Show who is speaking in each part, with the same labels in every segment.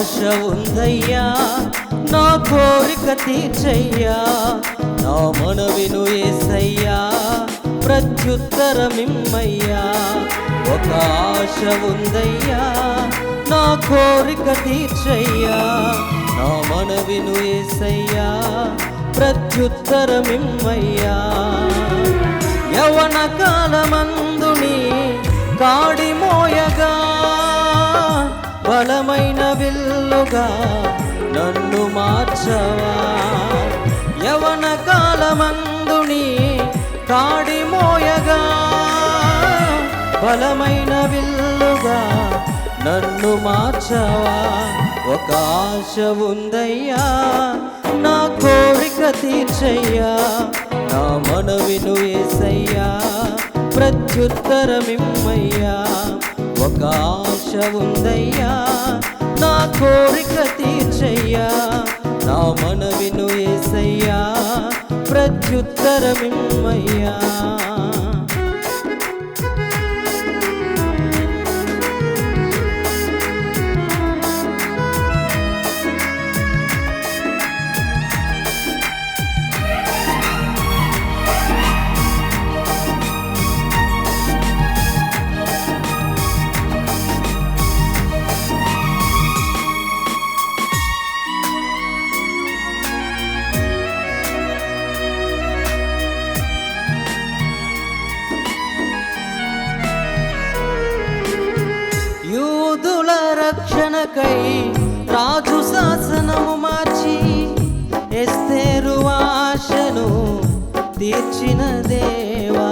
Speaker 1: ఆశ ఉందయ్యా నా కోరిక తీర్చయ్యా నా మనవిను ఏసయ్యా ప్రత్యుత్తరమిమ్మయ్యా. ఒక ఆశ ఉందయ్యా నా కోరిక తీర్చయ్యా నా మనవిను ఏసయ్యా ప్రత్యుత్తరమిమ్మయ్యా. యవన కాలమందుని కాడి మోయగా బలమైన విల్లుగా నన్ను మార్చవా? యవన కాలమందుని కాడి మోయగా? బలమైన విల్లుగా నన్ను మార్చవా? ఒక ఆశ ఉందయ్యా నా కోరిక తీర్చయ్యా నా మనవిను ఏసయ్యా ప్రత్యుత్తరమిమ్మయ్యా. ఒక ఆశ ఉందయ్యా కోరిక తీర్చయ్యా. నా మనవిను ఏసయ్యా. ప్రత్యుత్తరమిమ్మయ్యా. రక్షణకై రాజు శాసనము మార్చి ఎస్తేరు ఆశను తీర్చిన దేవా.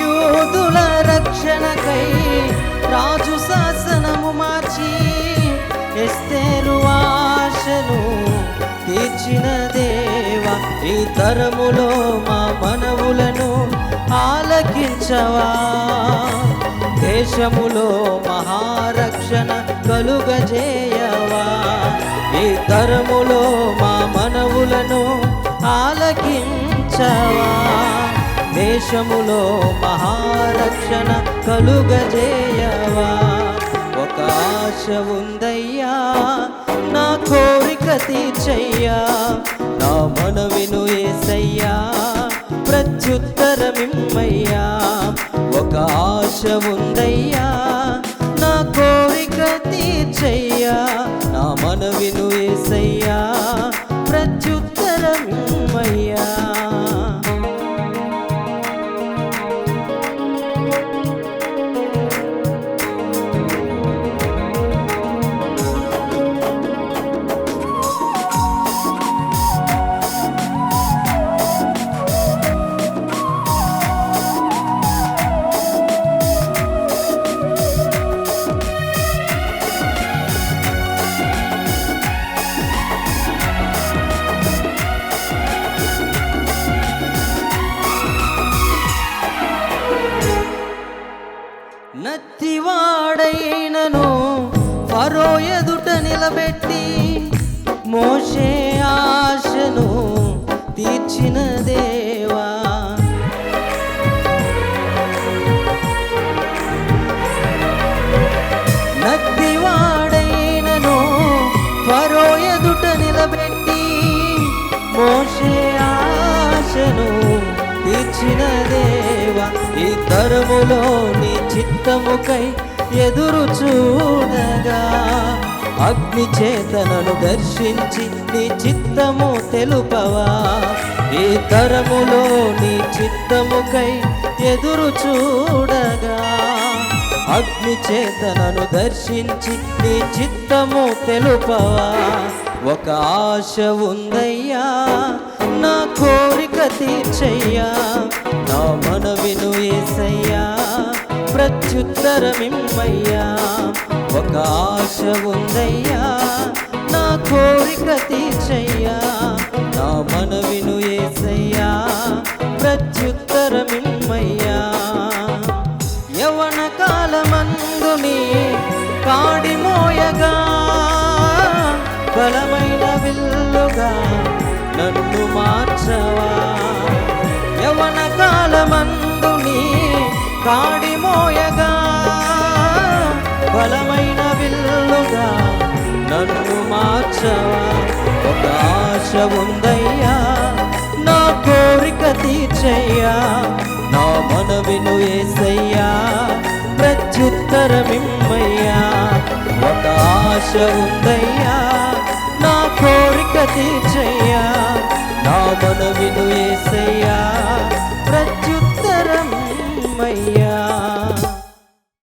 Speaker 1: యోధుల రక్షణకై రాజు శాసనము మార్చి ఎస్తేరు ఆశను తీర్చిన దేవా. ఈ తరములో మా మన ఆలకించవా దేశములో మహారక్షణ కలుగజేయవా? ఈ తరములో మా మనవులను ఆలకించవా? దేశములో మహారక్షణ కలుగజేయవా? ఒక ఆశ ఉందయ్యా నా కోరిక తీర్చయ్యా నా మనవిను ఏసయ్యా ప్రత్యుత్తరమిమ్మయ్యా. ఒక ఆశ ఉందయ్యా నా కోరిక తీర్చయ్యా. నా మనవిను నిలబెట్టి మోషే ఆశను తీర్చిన దేవా. నద్దివాడైనను త్వరో ఎదుట నిలబెట్టి మోషే ఆశను తీర్చిన దేవా. ఈ తరములో నీ చిత్తముకై ఎదురు చూడగా అగ్ని చేతనను దర్శించి నీ చిత్తము తెలుపవా? ఈ తరములో నీ చిత్తముకై ఎదురు చూడగా. అగ్ని చేతనను దర్శించి నీ చిత్తము తెలుపవా? ఒక ఆశ ఉందయ్యా నా కోరిక తీర్చయ్యా నా మనవిను ఏసయ్యా. ప్రత్యుత్తరమిమ్మయ్యా. ఒక ఆశ ఉందయ్యా. నా కోరిక తీర్చయ్యా. నా మనవిను ఏసయ్యా. ప్రత్యుత్తరమిమ్మయ్యా. యవన కాలమందుని కాడి మోయగా. బలమైన విల్లుగా నన్ను మార్చవా. యవన కాలమందు కాడి మోయగా బలమైన విల్లుగా నన్ను మార్చవా? ఒక ఆశ ఉందయ్యా నా కోరిక తీర్చయ్యా నా మనవిను ఏసయ్యా ప్రత్యుత్తరమిమ్మయ్యా. ఒక ఆశ ఉందయ్యా నా కోరిక తీర్చయ్యా నా మనవిను ఏసయ్యా.